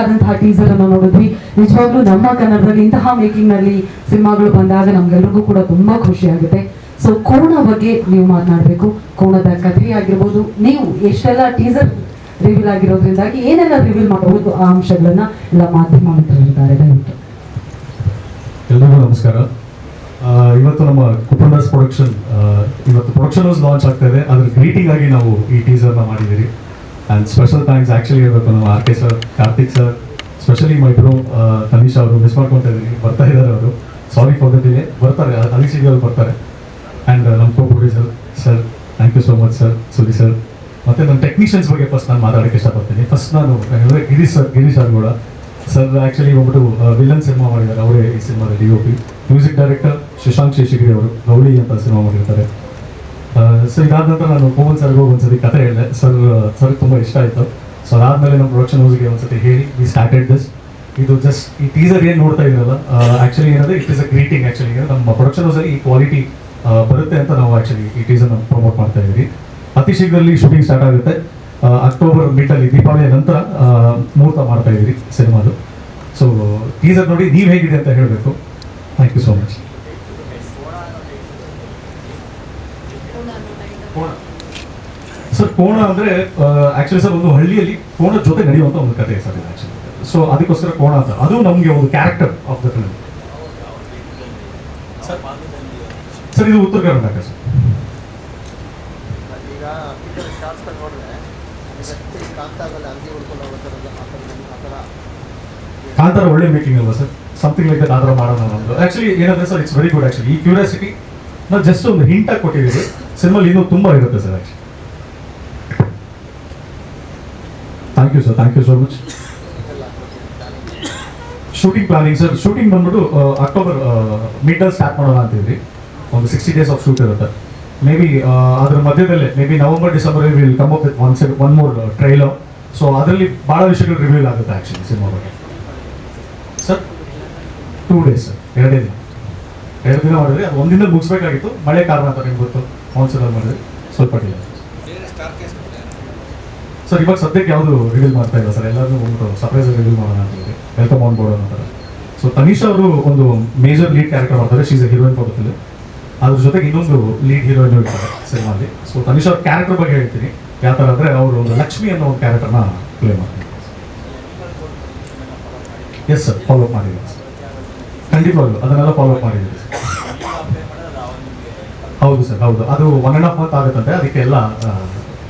ಆದಂತಹ ಟೀಸರ್ ಅನ್ನು ನೋಡಿದ್ವಿ. ನಿಜವಾಗ್ಲೂ ನಮ್ಮ ಕನ್ನಡದಲ್ಲಿ, ಇಂತಹ ಮೇಕಿಂಗ್ನಲ್ಲಿ ಸಿನಿಮಾಗಳು ಬಂದಾಗ ನಮ್ಗೆಲ್ರಿಗೂ ಕೂಡ ತುಂಬಾ ಖುಷಿ ಆಗುತ್ತೆ. ಸೊ ಕೋಣ ಬಗ್ಗೆ ನೀವು ಮಾತನಾಡಬೇಕು. ಕೋಣದ ಕಥೆ ಆಗಿರ್ಬೋದು, ನೀವು ಎಷ್ಟೆಲ್ಲ ಟೀಸರ್ ರಿವೀಲ್ ಆಗಿರೋದ್ರಿಂದಾಗಿ ಏನೆಲ್ಲ ರಿವೀಲ್ ಮಾಡಬಹುದು ಆ ಅಂಶಗಳನ್ನ ಎಲ್ಲ ಮಾಧ್ಯಮ ಮಿತ್ರರಿದ್ದಾರೆ ದಯವಿಟ್ಟು. ಎಲ್ರಿಗೂ ನಮಸ್ಕಾರ. ಇವತ್ತು ನಮ್ಮ ಕುಟುಂಬಸ್ ಪ್ರೊಡಕ್ಷನ್ ಇವತ್ತು ಪ್ರೊಡಕ್ಷನ್ ಲಾಂಚ್ ಆಗ್ತಾ ಇದೆ. ಅದ್ರ ಗ್ರೀಟಿಂಗ್ ಆಗಿ ನಾವು ಈ ಟೀಸರ್ನ ಮಾಡಿದ್ದೀರಿ. ಆ್ಯಂಡ್ ಸ್ಪೆಷಲ್ ಥ್ಯಾಂಕ್ಸ್ ಆ್ಯಕ್ಚುಲಿ ಹೇಳ್ಬೇಕು ನಮ್ಮ R K sir Karthik sir specially my bro Tanish ಅವರು ಮಿಸ್ ಮಾಡ್ಕೊತಾ ಇದ್ದೀನಿ, ಬರ್ತಾ ಇದ್ದಾರೆ ಅವರು. ಸಾರಿ ಫಾರ್ ದ ಡಿಲೇ ಬರ್ತಾರೆ ಅವರು ಬರ್ತಾರೆ. ಆ್ಯಂಡ್ ನಮ್ಮ co producer sir thank you so much sir Suri sir ಮತ್ತು ನಮ್ಮ ಟೆಕ್ನಿಷಿಯನ್ಸ್ ಬಗ್ಗೆ ಫಸ್ಟ್ ನಾನು ಮಾತಾಡೋಕ್ಕೆ ಇಷ್ಟಪಡ್ತೀನಿ. ಫಸ್ಟ್ ನಾನು ಹೇಳಿದ್ರೆ ಗಿರೀಶ್ ಸರ್ ಗಿರೀಶ್ ಸರ್ ಕೂಡ. ಸರ್ ಆ್ಯಕ್ಚುಲಿ ಒಬ್ಬಟ್ಟು ವಿಲನ್ ಸಿನಿಮಾ ಮಾಡಿದ್ದಾರೆ. ಅವರೇ ಈ ಸಿನಿಮಾದ D O P music director Shashank Seshagiri ಅವರು, ಗೌಳಿ ಅಂತ ಸಿನಿಮಾ ಮಾಡಿರ್ತಾರೆ. ಸೊ ಇದಾದ ನಂತರ ನಾನು ಕೋಮಲ್ ಸರ್ಗೂ ಒಂದ್ಸತಿ ಕತೆ ಹೇಳಿದೆ. ಸರ್ ಸರ್ ತುಂಬ ಇಷ್ಟ ಆಯಿತು. ಸೊ ಅದಾದಮೇಲೆ ನಮ್ಮ ಪ್ರೊಡಕ್ಷನ್ ಹೌಸ್ಗೆ ಒಂದ್ಸತಿ ಹೇಳಿ ವಿ ಸ್ಟಾರ್ಟೆಡ್ ದಿಸ್ ಇದು ಜಸ್ಟ್ ಈ ಟೀಸರ್ ಏನು ನೋಡ್ತಾ ಇದ್ರಲ್ಲ ಆ್ಯಕ್ಚುಲಿ ಏನಂದ್ರೆ it is a greeting actually ನಮ್ಮ ಪ್ರೊಡಕ್ಷನ್ ಹೌಸಲ್ಲಿ ಈ ಕ್ವಾಲಿಟಿ ಬರುತ್ತೆ ಅಂತ ನಾವು ಆ್ಯಕ್ಚುಲಿ ಈ ಟೀಸರ್ನ ಪ್ರಮೋಟ್ ಮಾಡ್ತಾ ಇದ್ದೀವಿ. ಅತಿ ಶೀಘ್ರದಲ್ಲಿ ಶೂಟಿಂಗ್ ಸ್ಟಾರ್ಟ್ ಆಗುತ್ತೆ. ಅಕ್ಟೋಬರ್ ಮಿಡಲ್ಲಿ ದೀಪಾವಳಿಯ ನಂತರ ಮುಹೂರ್ತ ಮಾಡ್ತಾ ಇದ್ದೀವಿ ಸಿನಿಮಾದು. ಸೊ ಟೀಸರ್ ನೋಡಿ ನೀವು ಹೇಗಿದೆ ಅಂತ ಹೇಳಬೇಕು. Thank you so much sir ಕೋಣ ಅಂದ್ರೆ ಆಕ್ಚುಲಿ ಸರ್ ಒಂದು ಹಳ್ಳಿಯಲ್ಲಿ ಕೋಣ ಜೊತೆ ನಡೆಯುವಂತ ಒಂದು ಕಥೆ ಸರ್ ಇದು ಸೊ ಅದಕ್ಕೋಸ್ಕರ ಕೋಣ ಅಂತ. ಅದು ನಮಗೆ ಒಂದು character of the film sir ಇದು ಉತ್ತರ ಕರ್ನಾಟಕ ಸರ್. ಕಾಂತಾರ ಒಳ್ಳೆ ಮೇಕಿಂಗ್ ಅಲ್ವಾ ಸರ್? ಸಮಥಿಂಗ್ ಲೈಕ್ ದಟ್ ಆದ್ರೆ ಮಾಡೋಣ ನಮ್ದು ಆಕ್ಚುಲಿ ಏನಂದ್ರೆ sir it's very good actually ಈ ಕ್ಯೂರಿಯಾಸಿಟಿ ನಾವು ಜಸ್ಟ್ ಒಂದು ಹಿಂಟ್ ಆಗಿ ಕೊಟ್ಟಿದ್ದೀವಿ ಸಿನಿಮಾ ಇನ್ನೂ ತುಂಬಾ ಇರುತ್ತೆ sir actually thank you sir thank you so much shooting planning sir shooting ಬಂದ್ಬಿಟ್ಟು ಅಕ್ಟೋಬರ್ ಮಿಡಲ್ ಸ್ಟಾರ್ಟ್ ಮಾಡೋಣ ಅಂತಿದ್ರಿ ಒಂದು ಸಿಕ್ಸ್ಟಿ ಡೇಸ್ ಆಫ್ ಶೂಟ್ ಇರುತ್ತೆ ಮೇ ಬಿ ಅದ್ರ ಮಧ್ಯದಲ್ಲೇ maybe November December will come up with one sec one more trailer so ಅದರಲ್ಲಿ ಭಾಳ ವಿಷಯಗಳು ರಿವೀಲ್ ಆಗುತ್ತೆ ಆ್ಯಕ್ಚುಲಿ ಸಿನಿಮಾ ಬಗ್ಗೆ. ಸರ್ ಟೂ ಡೇಸ್ ಸರ್ ಎರಡೇ ದಿನ. ಎರಡು ದಿನ ಮಾಡಿದ್ರಿ ಅದು ಒಂದಿನ ಮುಗಿಸ್ಬೇಕಾಗಿತ್ತು. ಮಳೆ ಕಾರಣ ಅಂತ ನಿಮ್ಗೆ ಗೊತ್ತು. ಮಾನ್ಸೂನಲ್ಲಿ ಮಾಡಿದ್ರಿ. ಸ್ವಲ್ಪ ಡಿಲೇ ಸರ್ ಇವಾಗ ಸದ್ಯಕ್ಕೆ ಯಾವುದು ರಿವೀಲ್ ಮಾಡ್ತಾ ಇಲ್ಲ ಸರ್? ಎಲ್ಲರೂ ಒಂದು ಸರ್ಪ್ರೈಸ್ ರಿವೀಲ್ ಮಾಡೋಣ ಅಂತ ಹೇಳಿ. ವೆಲ್ಕಮ್ ಆನ್ ಬೋರ್ಡ್ ಅಂತಾರೆ ಸೊ ತನಿಷ್ ಅವರು ಒಂದು ಮೇಜರ್ ಲೀಡ್ ಕ್ಯಾರೆಕ್ಟರ್ ಮಾಡ್ತಾರೆ. She's a heroine for film ಅದ್ರ ಜೊತೆಗೆ ಇನ್ನೊಂದು ಲೀಡ್ ಹೀರೋಯಿನ್ ಇರ್ತಾರೆ ಸಿನಿಮಾಲಿ. ಸೊ ತನಿಷ್ ಅವ್ರ ಕ್ಯಾರೆಕ್ಟರ್ ಬಗ್ಗೆ ಹೇಳ್ತೀನಿ. ಯಾವ ಥರ ಅಂದರೆ ಅವರು ಒಂದು ಲಕ್ಷ್ಮಿ ಅನ್ನೋ ಒಂದು ಕ್ಯಾರೆಕ್ಟರ್ನ ಪ್ಲೇ ಮಾಡ್ತಾರೆ. ಎಸ್ ಸರ್ ಫಾಲೋ ಅಪ್ ಮಾಡಿದ್ದೀನಿ. ಖಂಡಿತವಾಗ್ಲು ಅದನ್ನೆಲ್ಲ ಫಾಲೋ ಅಪ್ ಮಾಡಿದ್ದೀನಿ. ಹೌದು ಸರ್ ಹೌದು. ಅದು ಒನ್ ಆ್ಯಂಡ್ ಹಾಫ್ ಮಂತ್ ಆಗುತ್ತಂತೆ. ಅದಕ್ಕೆ ಎಲ್ಲ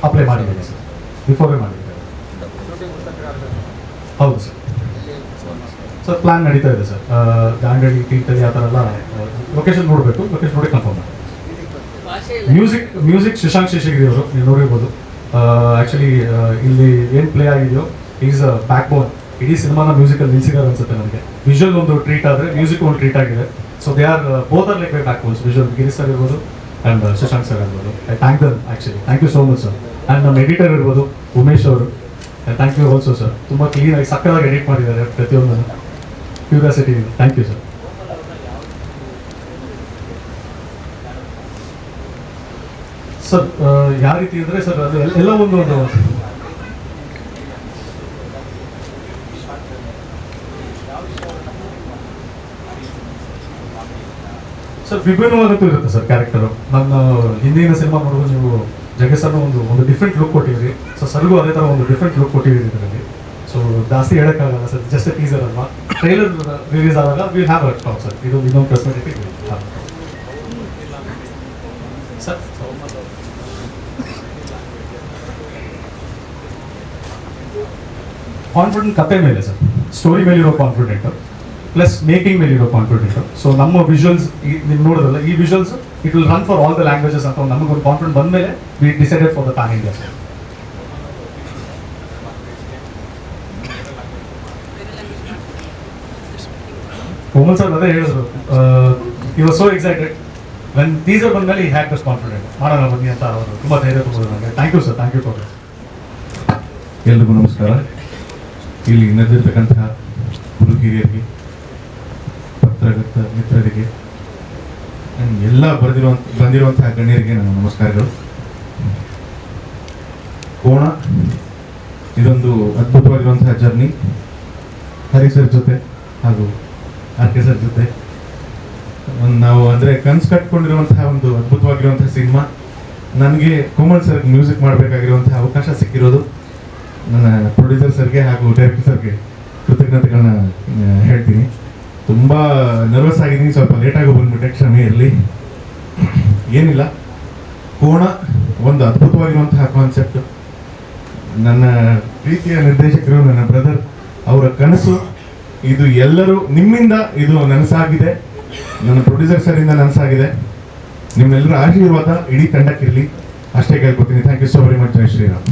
ಅಪ್ಲೈ ಮಾಡಿದ್ದೀನಿ ಸರ್ ಬಿಫೋರೇ ಮಾಡಿದ್ದಾರೆ. ಹೌದು ಸರ್. ಸರ್ ಪ್ಲಾನ್ ನಡೀತಾ ಇದೆ ಸರ್. ದಾಂಡೇಲಿ ತೀರ್ಥಳ್ಳಿ ಆ ಥರ ಎಲ್ಲ ಲೊಕೇಶನ್ ನೋಡಬೇಕು. ಲೊಕೇಶನ್ ನೋಡಿ ಕನ್ಫರ್ಮ್ ಮಾಡಿ. ಮ್ಯೂಸಿಕ್ ಮ್ಯೂಸಿಕ್ ಶಶಾಂಕ್ ಶೇಷಗಿರಿ ಅವರು, ನೀವು ನೋಡಿರ್ಬೋದು. ಆ್ಯಕ್ಚುಲಿ ಇಲ್ಲಿ ಏನು ಪ್ಲೇ ಆಗಿದೆಯೋ ಈಸ್ ಬ್ಯಾಕ್ ಬೋನ್ ಇಡೀ ಸಿನಿಮಾನ ಮ್ಯೂಸಿಕಲ್ಲಿ ನಿಲ್ಸಿದ್ದಾರೆ ಅನ್ಸುತ್ತೆ ನನಗೆ. ವಿಜುವಲ್ ಒಂದು ಟ್ರೀಟ್ ಆದರೆ ಮ್ಯೂಸಿಕ್ ಒಂದು ಟ್ರೀಟ್ ಆಗಿದೆ. So they are both are like back bones visual Giri sir ಇರ್ಬೋದು ಆ್ಯಂಡ್ ಶಶಾಂಕ್ ಸರ್ ಇರ್ಬೋದು. I thank them actually thank you so much sir and ನಮ್ಮ ಎಡಿಟರ್ ಇರ್ಬೋದು ಉಮೇಶ್ ಅವರು. ಥ್ಯಾಂಕ್ ಯು ಆಲ್ಸೋ ಸರ್ ತುಂಬ ಕ್ಲೀನಾಗಿ ಸಕ್ಕತ್ತಾಗಿ ಎಡಿಟ್ ಮಾಡಿದ್ದಾರೆ ಪ್ರತಿಯೊಂದನ್ನು. Curiosity thank you sir sir ಯಾವ ರೀತಿ ಅಂದರೆ ಸರ್ ಅದು ಎಲ್ಲ- ಒಂದು ಒಂದು ಸರ್ ವಿಭಿನ್ನವಾಗುತ್ತೂ ಇರುತ್ತೆ ಸರ್ ಕ್ಯಾರೆಕ್ಟರು ನನ್ನ ಹಿಂದಿನ ಸಿನಿಮಾ ನೋಡಿದ್ರೆ ನೀವು ಜಗಸರ್ನ ಒಂದು ಒಂದು ಡಿಫ್ರೆಂಟ್ ಲುಕ್ ಕೊಟ್ಟಿದ್ರಿ ಸೊ ಸರ್ಗೂ ಅದೇ ಥರ ಒಂದು ಡಿಫ್ರೆಂಟ್ ಲುಕ್ ಕೊಟ್ಟಿದ್ದೀರಿ ಇದರಲ್ಲಿ. ಸೊ ಜಾಸ್ತಿ ಹೇಳೋಕ್ಕಾಗಲ್ಲ ಸರ್ ಜಸ್ಟ್ ಟೀಸರ್ ಅಲ್ವಾ? ಟ್ರೈಲರ್ ರಿಲೀಸ್ ಆದಾಗ we have a top sir ಇದು ಇನ್ನೊಂದು ಪರ್ಸ್ಪೆಕ್ಟಿವ್ ಸರ್ ಕಾನ್ಫಿಡೆಂಟ್ ಕತೆ ಮೇಲೆ ಸರ್ ಸ್ಟೋರಿ ಮೇಲೆ ಇರೋ ಕಾನ್ಫಿಡೆಂಟ್ ಪ್ಲಸ್ ಮೇಕಿಂಗ್ ಮೇಲೆ ಇರೋ ಕಾನ್ಫಿಡೆಂಟ್ ಸೊ ನಮ್ಮ ವಿಜುವಲ್ಸ್ ನೀವು ನೋಡೋದಲ್ಲ ಈ visuals it will run for all the languages ಅಂತ ನಮಗೊಂದು ಕಾನ್ಫಿಡೆಂಟ್ ಬಂದ ಮೇಲೆ we decided for the pan India sir Komal sir ಅದೇ ಹೇಳಿದ್ರು ಇವಾಗ ಸೋ ಎಕ್ಸೈಟೆಡ್ ವೆನ್ ಟೀಸರ್ ಬಂದ ಮೇಲೆ ಈ ಹ್ಯಾಕ್ ದಸ್ ಕಾನ್ಫಿಡೆಂಟ್ ಮಾಡೋಣ ಬನ್ನಿ ಅಂತ ಅವರು ತುಂಬ ಧೈರ್ಯ ತುಂಬೋದು ನನಗೆ thank you sir thank you for ಎಲ್ರಿಗೂ ನಮಸ್ಕಾರ. ಇಲ್ಲಿ ನೆರೆದಿರ್ತಕ್ಕಂತಹ ಗುರು ಹಿರಿಯರಿಗೆ ಪತ್ರಕರ್ತ ಮಿತ್ರರಿಗೆ. ಎಲ್ಲ ಬರೆದಿರುವಂತ, ಬಂದಿರುವಂತಹ ಗಣ್ಯರಿಗೆ ನನ್ನ ನಮಸ್ಕಾರಗಳು. ಕೋಣ, ಇದೊಂದು ಅದ್ಭುತವಾಗಿರುವಂತಹ ಜರ್ನಿ. ಹರಿ ಸರ್ ಜೊತೆ ಹಾಗೂ ಆರ್ ಕೆ ಸರ್ ಜೊತೆ. ಒಂದು ನಾವು ಅಂದರೆ ಕನ್ಸು ಕಟ್ಕೊಂಡಿರುವಂತಹ ಒಂದು ಅದ್ಭುತವಾಗಿರುವಂತಹ ಸಿನಿಮಾ. ನನಗೆ ಕೋಮಲ್ ಸರ್ ಮ್ಯೂಸಿಕ್ ಮಾಡಬೇಕಾಗಿರುವಂತಹ ಅವಕಾಶ ಸಿಕ್ಕಿರೋದು ನನ್ನ ಪ್ರೊಡ್ಯೂಸರ್ ಸರ್ಗೆ ಹಾಗೂ ಡೈರೆಕ್ಟರ್ ಸರ್ಗೆ ಕೃತಜ್ಞತೆಗಳನ್ನ ಹೇಳ್ತೀನಿ. ತುಂಬ ನರ್ವಸ್ ಆಗಿದ್ದೀನಿ. ಸ್ವಲ್ಪ ಲೇಟಾಗಿ ಬಂದ್ಬಿಟ್ಟೆ, ಕ್ಷಮೆ ಇರಲಿ. ಏನಿಲ್ಲ. ಕೋಣ ಒಂದು ಅದ್ಭುತವಾಗಿರುವಂತಹ ಕಾನ್ಸೆಪ್ಟ್ ನನ್ನ ಪ್ರೀತಿಯ ನಿರ್ದೇಶಕರು, ನನ್ನ ಬ್ರದರ್ ಅವರ ಕನಸು, ಇದು ಎಲ್ಲರೂ ನಿಮ್ಮಿಂದ ಇದು ನನಸಾಗಿದೆ. ನನ್ನ ಪ್ರೊಡ್ಯೂಸರ್ ಸರಿಂದ ನನಸಾಗಿದೆ. ನಿಮ್ಮೆಲ್ಲರ ಆಶೀರ್ವಾದ ಇಡೀ ತಂಡಕ್ಕಿರಲಿ. ಅಷ್ಟೇ ಕೇಳ್ಕೊತೀನಿ. Thank you so very much Jai Shriram